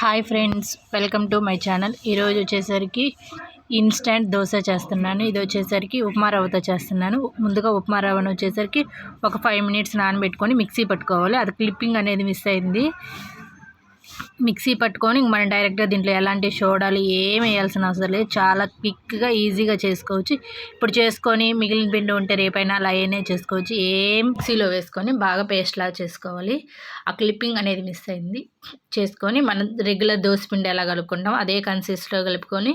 Hi friends welcome to my channel. ఈరోజు వచ్చేసరికి instant dosa చేస్తున్నాను. ఇది వచ్చేసరికి ఉప్మా రవ్వతో చేస్తున్నాను. ముందుగా ఉప్మా రవ్వను వచ్చేసరికి ఒక ఫైవ్ మినిట్స్ నానబెట్టుకొని మిక్సీ పట్టుకోవాలి. అది క్లిప్పింగ్ అనేది మిస్ అయింది. మిక్సీ పట్టుకొని ఇంక మనం డైరెక్ట్గా దీంట్లో ఎలాంటి సోడాలు ఏం వేయాల్సిన అవసరం లేదు. చాలా క్విక్గా ఈజీగా చేసుకోవచ్చు. ఇప్పుడు చేసుకొని మిగిలిన పిండి ఉంటే రేపైనా అలా అయినా చేసుకోవచ్చు. ఏం మిక్సీలో వేసుకొని బాగా పేస్ట్లా చేసుకోవాలి. ఆ క్లిప్పింగ్ అనేది మిస్ అయింది. చేసుకొని మనం రెగ్యులర్ దోశ పిండి ఎలా కలుపుకుంటాం అదే కన్సిస్ట్లో కలుపుకొని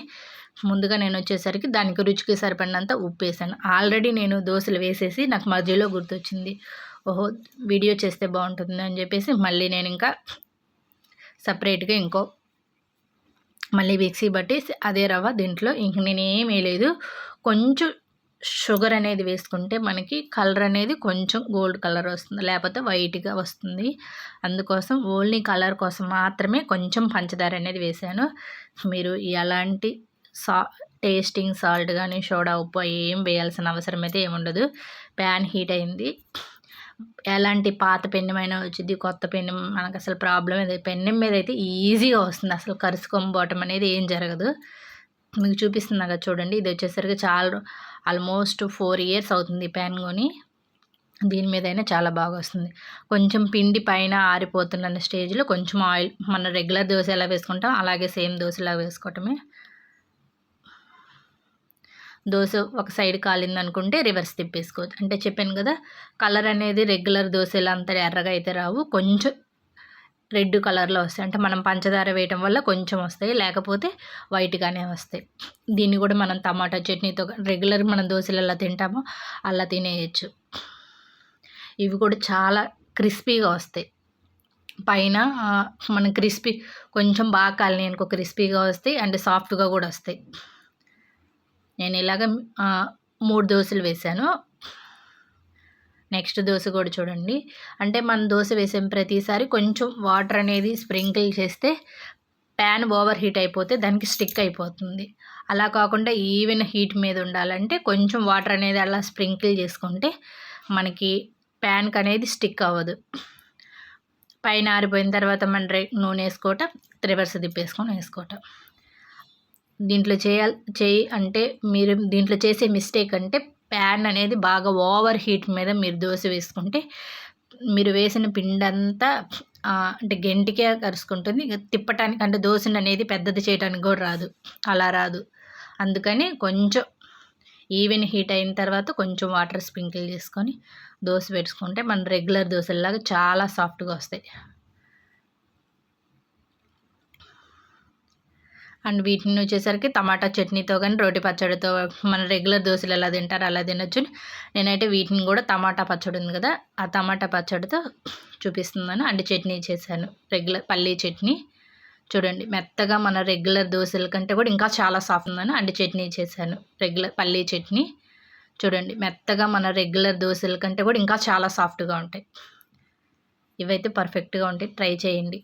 ముందుగా నేను వచ్చేసరికి దానికి రుచికి సరిపడినంత ఉప్పు వేసాను. ఆల్రెడీ నేను దోశలు వేసేసి నాకు మధ్యలో గుర్తొచ్చింది. ఓహో వీడియో చేస్తే బాగుంటుంది అని చెప్పేసి మళ్ళీ నేను ఇంకా సపరేట్గా ఇంకో మళ్ళీ మిక్సీ బట్టి అదే రవ్వ దీంట్లో ఇంక నేనేం వేయలేదు కొంచెం షుగర్ అనేది వేసుకుంటే మనకి కలర్ అనేది కొంచెం గోల్డ్ కలర్ వస్తుంది. లేకపోతే వైట్గా వస్తుంది. అందుకోసం ఓన్లీ కలర్ కోసం మాత్రమే కొంచెం పంచదార అనేది వేసాను. మీరు ఎలాంటి సా టేస్టింగ్ సాల్ట్ కానీ సోడా ఉప్పు ఏం వేయాల్సిన అవసరం అయితే ఏముండదు. ప్యాన్ హీట్ అయింది. ఎలాంటి పాత పెన్నమైనా వచ్చింది కొత్త పెన్నెం మనకు అసలు ప్రాబ్లం ఇది పెన్నెం మీద అయితే ఈజీగా వస్తుంది. అసలు కరుచుకోబోవటం అనేది ఏం జరగదు. మీకు చూపిస్తున్నా కదా చూడండి. ఇది వచ్చేసరికి చాలా ఆల్మోస్ట్ ఫోర్ ఇయర్స్ అవుతుంది పెన్ కొని. దీని మీద అయినా చాలా బాగా వస్తుంది. కొంచెం పిండి పైన ఆరిపోతున్న స్టేజ్లో కొంచెం ఆయిల్ మన రెగ్యులర్ దోశ ఎలా వేసుకుంటాం అలాగే సేమ్ దోశలా వేసుకోవటమే. దోశ ఒక సైడ్ కాలింది అనుకుంటే రివర్స్ తిప్పేసుకోవచ్చు అంటే చెప్పాను కదా కలర్ అనేది రెగ్యులర్ దోశలు అంత ఎర్రగా అయితే రావు. కొంచెం రెడ్ కలర్లో వస్తాయి. అంటే మనం పంచదార వేయటం వల్ల కొంచెం వస్తాయి లేకపోతే వైట్గానే వస్తాయి. దీన్ని కూడా మనం టమాటా చట్నీతో రెగ్యులర్ మనం దోశలు ఎలా తింటామో అలా తినేయచ్చు. ఇవి కూడా చాలా క్రిస్పీగా వస్తాయి. పైన మనం క్రిస్పీ కొంచెం బాగా కాలినాయి అనుకో క్రిస్పీగా వస్తాయి అండ్ సాఫ్ట్గా కూడా వస్తాయి. నేను ఇలాగ మూడు దోశలు వేసాను నెక్స్ట్ దోశ కూడా చూడండి. అంటే మనం దోశ వేసాం ప్రతిసారి కొంచెం వాటర్ అనేది స్ప్రింకిల్ చేస్తే ప్యాన్ ఓవర్ హీట్ అయిపోతే దానికి స్టిక్ అయిపోతుంది. అలా కాకుండా ఈవెన్ హీట్ మీద ఉండాలంటే కొంచెం వాటర్ అనేది అలా స్ప్రింకిల్ చేసుకుంటే మనకి ప్యాన్కి అనేది స్టిక్ అవ్వదు. పైన ఆరిపోయిన తర్వాత మన నూనె వేసుకోవటం రివర్స్ తిప్పేసుకొని వేసుకోవటం. దీంట్లో చేయాలి చేయి అంటే మీరు దీంట్లో చేసే మిస్టేక్ అంటే ప్యాన్ అనేది బాగా ఓవర్ హీట్ మీద మీరు దోశ వేసుకుంటే మీరు వేసిన పిండి అంతా అంటే గెంటికే కరుసుకుంటుంది తిప్పటానికి అంటే దోశను అనేది పెద్దది చేయడానికి కూడా రాదు. అలా రాదు. అందుకని కొంచెం ఈవెన్ హీట్ అయిన తర్వాత కొంచెం వాటర్ స్ప్రింకిల్ చేసుకొని దోశ పెట్టుకుంటే మన రెగ్యులర్ దోశలాగా చాలా సాఫ్ట్గా వస్తాయి. అండ్ వీటిని వచ్చేసరికి టమాటా చట్నీతో కానీ రోటి పచ్చడితో మన రెగ్యులర్ దోశలు ఎలా తింటారో అలా తినొచ్చు. నేనైతే వీటిని కూడా టమాటా పచ్చడి ఉంది కదా ఆ టమాటా పచ్చడితో చూపిస్తున్నాను. అండ్ చట్నీ చేశాను రెగ్యులర్ పల్లీ చట్నీ. చూడండి మెత్తగా మన రెగ్యులర్ దోశల కంటే కూడా ఇంకా చాలా సాఫ్ట్ ఉందని అండ్ చట్నీ చేశాను రెగ్యులర్ పల్లీ చట్నీ. చూడండి మెత్తగా మన రెగ్యులర్ దోశల కంటే కూడా ఇంకా చాలా సాఫ్ట్గా ఉంటాయి. ఇవైతే పర్ఫెక్ట్గా ఉంటాయి. ట్రై చేయండి.